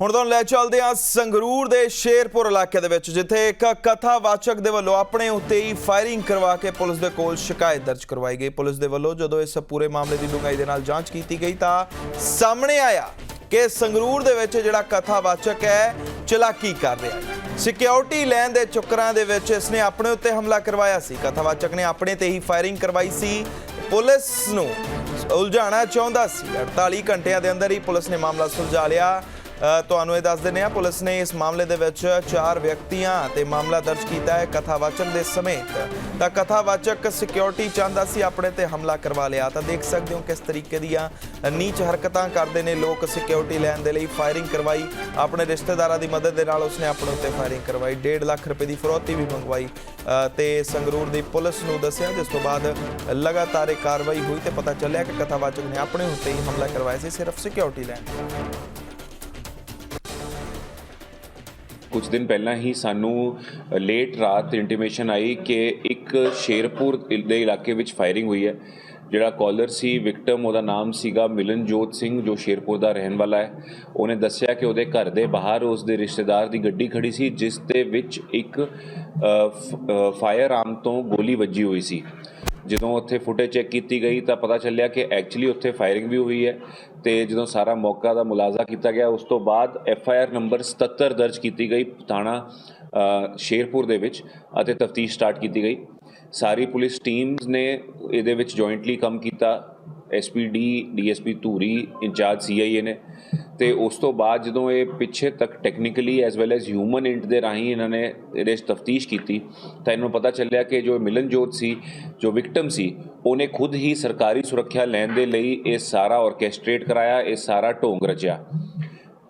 ਹੁਣ ਤੁਹਾਨੂੰ ਲੈ ਚੱਲਦੇ ਹਾਂ ਸੰਗਰੂਰ ਦੇ ਸ਼ੇਰਪੁਰ ਇਲਾਕੇ ਦੇ ਵਿੱਚ, ਜਿੱਥੇ ਇੱਕ ਕਥਾਵਾਚਕ ਦੇ ਵੱਲੋਂ ਆਪਣੇ ਉੱਤੇ ਹੀ ਫਾਇਰਿੰਗ ਕਰਵਾ ਕੇ ਪੁਲਿਸ ਦੇ ਕੋਲ ਸ਼ਿਕਾਇਤ ਦਰਜ ਕਰਵਾਈ ਗਈ। ਪੁਲਿਸ ਦੇ ਵੱਲੋਂ ਜਦੋਂ ਇਸ ਪੂਰੇ ਮਾਮਲੇ ਦੀ ਡੂੰਘਾਈ ਦੇ ਨਾਲ ਜਾਂਚ ਕੀਤੀ ਗਈ ਤਾਂ ਸਾਹਮਣੇ ਆਇਆ ਕਿ ਸੰਗਰੂਰ ਦੇ ਵਿੱਚ ਜਿਹੜਾ ਕਥਾਵਾਚਕ ਹੈ, ਚਲਾਕੀ ਕਰ ਰਿਹਾ ਹੈ। ਸਿਕਿਉਰਿਟੀ ਲੈਣ ਦੇ ਚੱਕਰਾਂ ਦੇ ਵਿੱਚ ਇਸਨੇ ਆਪਣੇ ਉੱਤੇ ਹਮਲਾ ਕਰਵਾਇਆ ਸੀ। ਕਥਾਵਾਚਕ ਨੇ ਆਪਣੇ ਤੇ ਹੀ ਫਾਇਰਿੰਗ ਕਰਵਾਈ ਸੀ। ਪੁਲਿਸ ਨੂੰ ਉਲਝਾਉਣਾ ਚਾਹੁੰਦਾ ਸੀ। 48 ਘੰਟਿਆਂ ਦੇ ਅੰਦਰ ਹੀ ਪੁਲਿਸ ਨੇ ਮਾਮਲਾ ਸੁਲਝਾ ਲਿਆ। ਤੁਹਾਨੂੰ ਇਹ ਦੱਸ ਦਿੰਦੇ ਹਾਂ ਪੁਲਿਸ ਨੇ ਇਸ ਮਾਮਲੇ ਦੇ ਵਿੱਚ ਚਾਰ ਵਿਅਕਤੀਆਂ ਤੇ ਮਾਮਲਾ ਦਰਜ ਕੀਤਾ ਹੈ ਕਥਾਵਾਚਕ ਦੇ ਸਮੇਤ। ਤਾਂ ਕਥਾਵਾਚਕ ਸਿਕਿਉਰਿਟੀ ਚਾਹੁੰਦਾ ਸੀ ਆਪਣੇ ਤੇ ਹਮਲਾ ਕਰਵਾ ਲਿਆ। ਤਾਂ ਦੇਖ ਸਕਦੇ ਹੋ ਕਿਸ ਤਰੀਕੇ ਦੀਆਂ ਨੀਚ ਹਰਕਤਾਂ ਕਰਦੇ ਨੇ ਲੋਕ ਸਿਕਿਉਰਿਟੀ ਲੈਣ ਦੇ ਲਈ। ਫਾਇਰਿੰਗ ਕਰਵਾਈ ਆਪਣੇ ਰਿਸ਼ਤੇਦਾਰਾਂ ਦੀ ਮਦਦ ਦੇ ਨਾਲ ਉਸਨੇ ਆਪਣੇ ਉੱਤੇ ਫਾਇਰਿੰਗ ਕਰਵਾਈ। 1.5 ਲੱਖ ਰੁਪਏ ਦੀ ਫਰੋਤੀ ਵੀ ਮੰਗਵਾਈ ਅ, ਤੇ ਸੰਗਰੂਰ ਦੀ ਪੁਲਿਸ ਨੂੰ ਦੱਸਿਆ ਜਿਸ ਤੋਂ ਬਾਅਦ ਲਗਾਤਾਰ ਇਹ ਕਾਰਵਾਈ ਹੋਈ ਤੇ ਪਤਾ ਚੱਲਿਆ ਕਿ ਕਥਾਵਾਚਕ ਨੇ ਆਪਣੇ ਉੱਤੇ ਹੀ ਹਮਲਾ ਕਰਵਾਇਆ ਸੀ ਸਿਰਫ ਸਿਕਿਉਰਿਟੀ ਲੈਣ। ਕੁਝ ਦਿਨ ਪਹਿਲਾਂ ਹੀ ਸਾਨੂੰ ਲੇਟ ਰਾਤ ਇੰਟੀਮੇਸ਼ਨ ਆਈ ਕਿ ਇੱਕ ਸ਼ੇਰਪੁਰ ਦੇ ਇਲਾਕੇ ਵਿੱਚ ਫਾਇਰਿੰਗ ਹੋਈ ਹੈ, ਜਿਹੜਾ ਕਾਲਰ ਸੀ ਵਿਕਟਮ ਉਹਦਾ ਨਾਮ ਸੀਗਾ ਮਿਲਨਜੋਤ ਸਿੰਘ, ਜੋ ਸ਼ੇਰਪੁਰ ਦਾ ਰਹਿਣ ਵਾਲਾ ਹੈ। ਉਹਨੇ ਦੱਸਿਆ ਕਿ ਉਹਦੇ ਘਰ ਦੇ ਬਾਹਰ ਉਸ ਦੇ ਰਿਸ਼ਤੇਦਾਰ ਦੀ ਗੱਡੀ ਖੜੀ ਸੀ, ਜਿਸ ਦੇ ਵਿੱਚ ਇੱਕ ਫਾਇਰ ਆਰਮ ਤੋਂ ਗੋਲੀ ਵੱਜੀ ਹੋਈ ਸੀ। ਜਦੋਂ ਉੱਥੇ ਫੁਟੇਜ ਚੈੱਕ ਕੀਤੀ ਗਈ ਤਾਂ ਪਤਾ ਚੱਲਿਆ ਕਿ ਐਕਚੁਅਲੀ ਉੱਥੇ ਫਾਇਰਿੰਗ ਵੀ ਹੋਈ ਹੈ ਤੇ ਜਦੋਂ ਸਾਰਾ ਮੌਕਾ ਦਾ ਮੁਲਾਜ਼ਾ ਕੀਤਾ ਗਿਆ, ਉਸ ਤੋਂ ਬਾਅਦ ਐਫ ਆਈ ਆਰ ਨੰਬਰ 77 ਦਰਜ ਕੀਤੀ ਗਈ ਥਾਣਾ ਸ਼ੇਰਪੁਰ ਦੇ ਵਿੱਚ ਅਤੇ ਤਫਤੀਸ਼ ਸਟਾਰਟ ਕੀਤੀ ਗਈ। ਸਾਰੀ ਪੁਲਿਸ ਟੀਮਸ ਨੇ ਇਹਦੇ ਵਿੱਚ ਜੁਆਇੰਟਲੀ ਕੰਮ ਕੀਤਾ। SPD DSP Dhuri, incharge CIA ਨੇ। ਤੇ ਉਸ ਤੋਂ ਬਾਅਦ ਜਦੋਂ ਇਹ ਪਿੱਛੇ ਤੱਕ technically as well as human int ਦੇ ਰਾਹੀਂ ਇਹਨਾਂ ਨੇ ਇਹਦੇ 'ਚ ਤਫਤੀਸ਼ ਕੀਤੀ, ਤਾਂ ਇਹਨੂੰ ਪਤਾ ਚੱਲਿਆ ਕਿ ਜੋ ਮਿਲਨਜੋਤ ਸੀ, ਜੋ ਵਿਕਟਮ ਸੀ, ਉਹਨੇ ਖੁਦ ਹੀ ਸਰਕਾਰੀ ਸੁਰੱਖਿਆ ਲੈਣ ਦੇ ਲਈ ਇਹ ਸਾਰਾ ਆਰਕੈਸਟ੍ਰੇਟ ਕਰਾਇਆ, ਇਹ ਸਾਰਾ ਢੋਂਗ ਰਚਿਆ।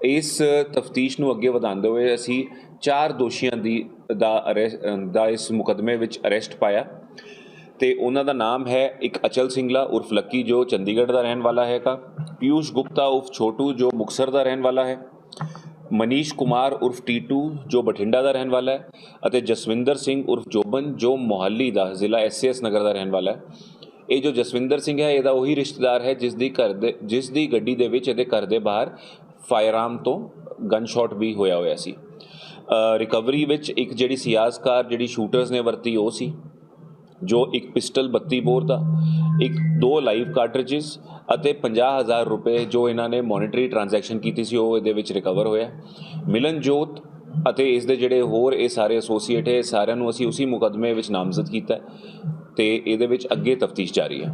ਇਸ ਤਫਤੀਸ਼ ਨੂੰ ਅੱਗੇ ਵਧਾਉਂਦੇ ਹੋਏ ਅਸੀਂ ਚਾਰ ਦੋਸ਼ੀਆਂ ਦੀ, ਦਾ ਅਰੈਸਟ ਦਾ ਇਸ ਮੁਕਦਮੇ ਵਿੱਚ ਅਰੈਸਟ ਪਾਇਆ। ਤੇ ਉਹਨਾਂ ਦਾ ਨਾਮ ਹੈ ਇੱਕ ਅਚਲ ਸਿੰਗਲਾ ਉਰਫ ਲੱਕੀ, ਜੋ ਚੰਡੀਗੜ੍ਹ ਦਾ ਰਹਿਣ ਵਾਲਾ ਹੈਗਾ ਪਿਊਸ਼ ਗੁਪਤਾ ਉਰਫ ਛੋਟੂ, ਜੋ ਮੁਕਸਰ ਦਾ ਰਹਿਣ ਵਾਲਾ ਹੈ। ਮਨੀਸ਼ ਕੁਮਾਰ ਉਰਫ ਟੀਟੂ, ਜੋ ਬਠਿੰਡਾ ਦਾ ਰਹਿਣ ਵਾਲਾ ਹੈ। ਅਤੇ ਜਸਵਿੰਦਰ ਸਿੰਘ ਉਰਫ ਜੋਬਨ, ਜੋ ਮੋਹਾਲੀ ਦਾ ਜ਼ਿਲ੍ਹਾ ਐਸਐਸ ਨਗਰ ਦਾ ਰਹਿਣ ਵਾਲਾ ਹੈ। ਇਹ ਜੋ ਜਸਵਿੰਦਰ ਸਿੰਘ ਹੈ, ਇਹਦਾ ਉਹੀ ਰਿਸ਼ਤੇਦਾਰ ਹੈ, ਜਿਸ ਦੀ ਘਰ ਦੇ, ਜਿਸ ਦੀ ਗੱਡੀ ਦੇ ਵਿੱਚ ਇਹਦੇ ਘਰ ਦੇ ਬਾਹਰ ਫਾਇਰਆਰਮ ਤੋਂ ਗਨ ਸ਼ਾਟ ਵੀ ਹੋਇਆ ਹੋਇਆ ਸੀ। ਰਿਕਵਰੀ ਵਿੱਚ ਇੱਕ ਜਿਹੜੀ ਸਿਆਜ਼ਕਾਰ ਜਿਹੜੀ ਸ਼ੂਟਰਸ ਨੇ ਵਰਤੀ, ਉਹ ਸੀ। ਜੋ ਇੱਕ ਪਿਸਟਲ 32 ਬੋਰ ਦਾ, ਇੱਕ ਦੋ ਲਾਈਵ ਕਾਰਟ੍ਰਿਜਸ ਅਤੇ 50000 ਰੁਪਏ ਜੋ ਇਹਨਾਂ ਨੇ ਮੋਨਿਟਰੀ ਟ੍ਰਾਂਜੈਕਸ਼ਨ ਕੀਤੀ ਸੀ, ਉਹ ਇਹਦੇ ਵਿੱਚ ਰਿਕਵਰ ਹੋਇਆ। ਮਿਲਨਜੋਤ ਅਤੇ ਇਸ ਦੇ ਜਿਹੜੇ ਹੋਰ ਇਹ ਸਾਰੇ ਐਸੋਸੀਏਟ ਹੈ ਸਾਰਿਆਂ ਨੂੰ ਅਸੀਂ ਉਸੇ ਮੁਕਦਮੇ ਵਿੱਚ ਨਾਮਜ਼ਦ ਕੀਤਾ ਹੈ ਤੇ ਇਹਦੇ ਵਿੱਚ ਅੱਗੇ ਤਫਤੀਸ਼ ਜਾਰੀ ਹੈ।